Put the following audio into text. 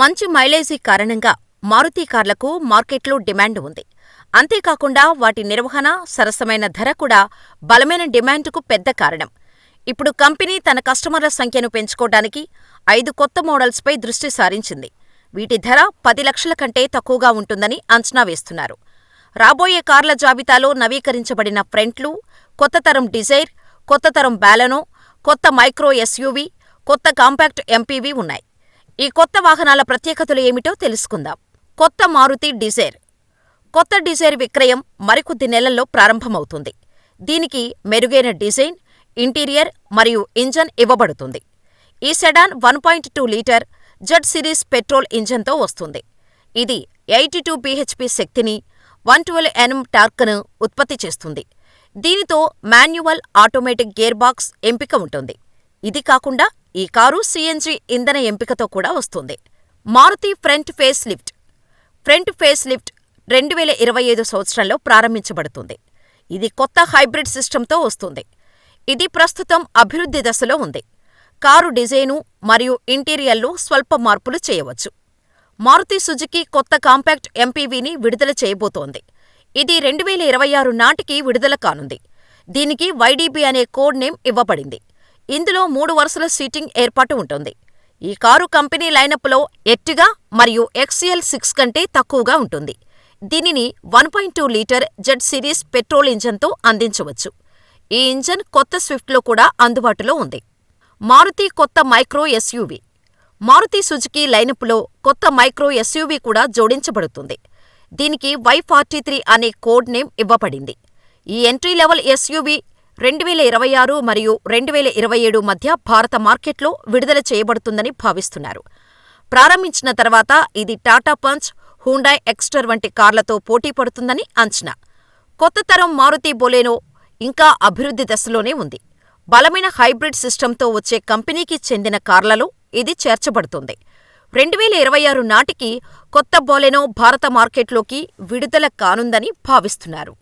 మంచి మైలేజీ కారణంగా మారుతి కార్లకు మార్కెట్లో డిమాండ్ ఉంది. అంతేకాకుండా వాటి నిర్వహణ, సరసమైన ధర కూడా బలమైన డిమాండ్కు పెద్ద కారణం. ఇప్పుడు కంపెనీ తన కస్టమర్ల సంఖ్యను పెంచుకోడానికి ఐదు కొత్త మోడల్స్పై దృష్టి సారించింది. వీటి ధర పది లక్షల కంటే తక్కువగా ఉంటుందని అంచనా వేస్తున్నారు. రాబోయే కార్ల జాబితాలో నవీకరించబడిన ఫ్రంట్లు, కొత్త తరం డిజైర్, కొత్త తరం బాలెనో, కొత్త మైక్రో ఎస్యూవీ, కొత్త కాంపాక్ట్ ఎంపీవీ ఉన్నాయి. ఈ కొత్త వాహనాల ప్రత్యేకతలు ఏమిటో తెలుసుకుందాం. కొత్త మారుతి డిజైర్ కొత్త డిజైర్ విక్రయం మరికొద్ది నెలల్లో ప్రారంభమవుతుంది. దీనికి మెరుగైన డిజైన్, ఇంటీరియర్ మరియు ఇంజన్ ఇవ్వబడుతుంది. ఈ sedan one point two litre Z series petrol ఇంజన్తో వస్తుంది. ఇది ఎయిటీ టూ బీహెచ్పీ శక్తిని, వన్ ట్వెల్వ్ ఎన్ఎం టార్క్ను ఉత్పత్తి చేస్తుంది. దీనితో మాన్యువల్, ఆటోమేటిక్ గేర్ బాక్స్ ఎంపిక ఉంటుంది. ఇది కాకుండా ఈ కారు సీఎన్జీ ఇంధన ఎంపికతో కూడా వస్తుంది. Maruti front face lift front face lift రెండువేల ఇరవై ఐదు సంవత్సరంలో ప్రారంభించబడుతుంది. ఇది కొత్త హైబ్రిడ్ సిస్టంతో వస్తుంది. ఇది ప్రస్తుతం అభివృద్ధి దశలో ఉంది. కారు డిజైను మరియు ఇంటీరియర్లో స్వల్ప మార్పులు చేయవచ్చు. మారుతి సుజుకి కొత్త కాంపాక్ట్ ఎంపీవీని విడుదల చేయబోతోంది. ఇది రెండువేల ఇరవై ఆరు నాటికి విడుదల కానుంది. దీనికి వైడీబీ అనే కోడ్ నేమ్ ఇవ్వబడింది. ఇందులో మూడు వరుసల సీటింగ్ ఏర్పాటు ఉంటుంది. ఈ కారు కంపెనీ లైనప్లో ఎర్టిగా మరియు ఎక్స్ఎల్ సిక్స్ కంటే తక్కువగా ఉంటుంది. దీనిని one point two litre Z series petrol ఇంజన్తో అందించవచ్చు. ఈ ఇంజన్ కొత్త స్విఫ్ట్లో కూడా అందుబాటులో ఉంది. మారుతి కొత్త మైక్రో ఎస్యూవీ మారుతి సుజుకి లైనప్లో కొత్త మైక్రో ఎస్యూవీ కూడా జోడించబడుతుంది. దీనికి వై ఫార్టీ త్రీ అనే కోడ్ నేమ్ ఇవ్వబడింది. ఈ ఎంట్రీ లెవెల్ ఎస్యూవీ రెండువేల ఇరవై ఆరు మరియు రెండువేల ఇరవై ఏడు మధ్య భారత మార్కెట్లో విడుదల చేయబడుతుందని భావిస్తున్నారు. ప్రారంభించిన తర్వాత ఇది టాటా పంచ్, హుండాయ్ ఎక్స్టర్ వంటి కార్లతో పోటీ పడుతుందని అంచనా. కొత్త తరం మారుతి బొలెనో ఇంకా అభివృద్ధి దశలోనే ఉంది. బలమైన హైబ్రిడ్ సిస్టంతో వచ్చే కంపెనీకి చెందిన కార్లలో ఇది చేర్చబడుతుంది. రెండువేల ఇరవై ఆరు నాటికి కొత్త బొలెనో భారత మార్కెట్లోకి విడుదల కానుందని భావిస్తున్నారు.